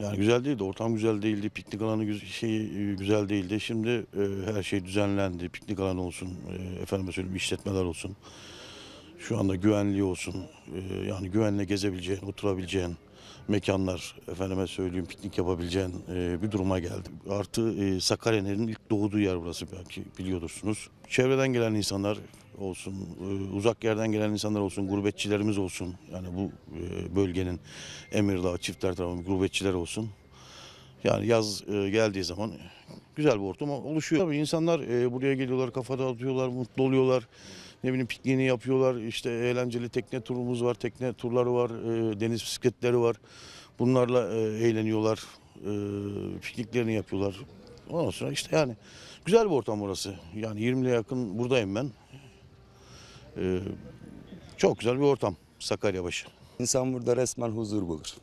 Yani güzel değildi, ortam güzel değildi, piknik alanı güz- şey e, güzel değildi. Şimdi e, her şey düzenlendi, piknik alanı olsun, e, efendime söyleyeyim işletmeler olsun. Şu anda güvenliği olsun, e, yani güvenle gezebileceğin, oturabileceğin mekanlar, efendime söyleyeyim piknik yapabileceğin e, bir duruma geldi. Artı e, Sakarya Nehri'nin ilk doğduğu yer burası belki biliyorsunuz. Çevreden gelen insanlar olsun, e, uzak yerden gelen insanlar olsun, gurbetçilerimiz olsun. Yani bu bölgenin Emirdağ, Çiftler tarafı gurbetçiler olsun. Yani yaz geldiği zaman güzel bir ortam oluşuyor. Tabii insanlar buraya geliyorlar, kafada atıyorlar, mutlu oluyorlar. Ne bileyim pikniğini yapıyorlar. İşte eğlenceli tekne turumuz var, tekne turları var, e, deniz bisikletleri var. Bunlarla e, eğleniyorlar, e, pikniklerini yapıyorlar. Ondan sonra işte yani güzel bir ortam burası. Yani 20'ye yakın buradayım ben. E, çok güzel bir ortam Sakaryabaşı. İnsan burada resmen huzur bulur.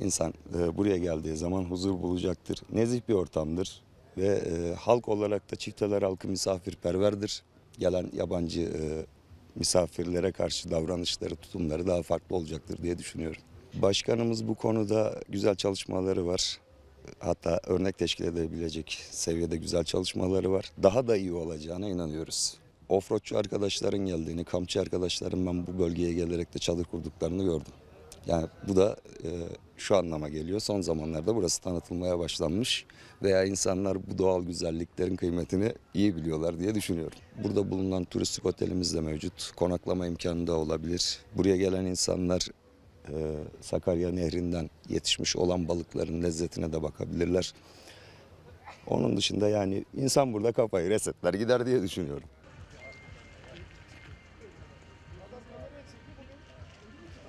İnsan e, buraya geldiği zaman huzur bulacaktır. Nezih bir ortamdır ve e, halk olarak da çifteler halkı misafirperverdir. Gelen yabancı e, misafirlere karşı davranışları, tutumları daha farklı olacaktır diye düşünüyorum. Başkanımız bu konuda güzel çalışmaları var. Hatta örnek teşkil edebilecek seviyede güzel çalışmaları var. Daha da iyi olacağına inanıyoruz. Offroadçu arkadaşların geldiğini, kampçı arkadaşların ben bu bölgeye gelerek de çadır kurduklarını gördüm. Yani bu da e, şu anlama geliyor. Son zamanlarda burası tanıtılmaya başlanmış veya insanlar bu doğal güzelliklerin kıymetini iyi biliyorlar diye düşünüyorum. Burada bulunan turistik otelimiz de mevcut. Konaklama imkanı da olabilir. Buraya gelen insanlar e, Sakarya Nehri'nden yetişmiş olan balıkların lezzetine de bakabilirler. Onun dışında yani insan burada kafayı resetler gider diye düşünüyorum.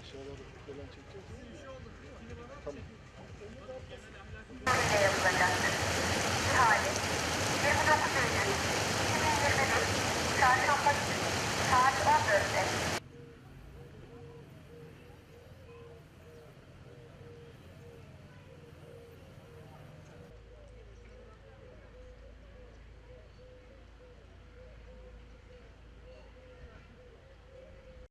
Aşağıda gelen çekiyor. Tamam. yapılacaktır. İhale 29 Eylül 2021 Saat 14'te.